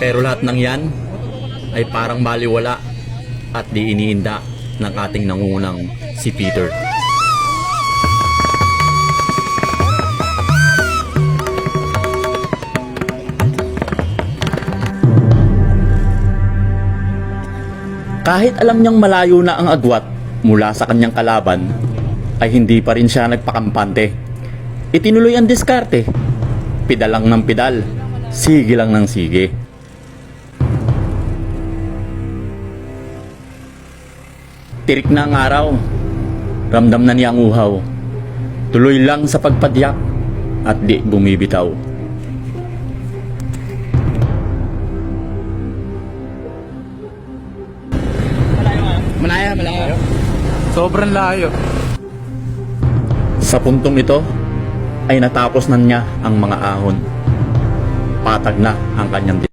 Pero lahat ng yan ay parang baliwala at di iniinda ng ating nangungunang si Peter. Kahit alam niyang malayo na ang agwat mula sa kanyang kalaban, ay hindi pa rin siya nagpakampante. Itinuloy ang diskarte. Pidal lang ng pidal, sige lang ng sige. Tirik na ang araw. Ramdam na niya ang uhaw. Tuloy lang sa pagpadyak at di bumibitaw. Malaya, malaya. Sobrang layo. Sa puntong ito ay natapos na niya ang mga ahon. Patag na ang kanyang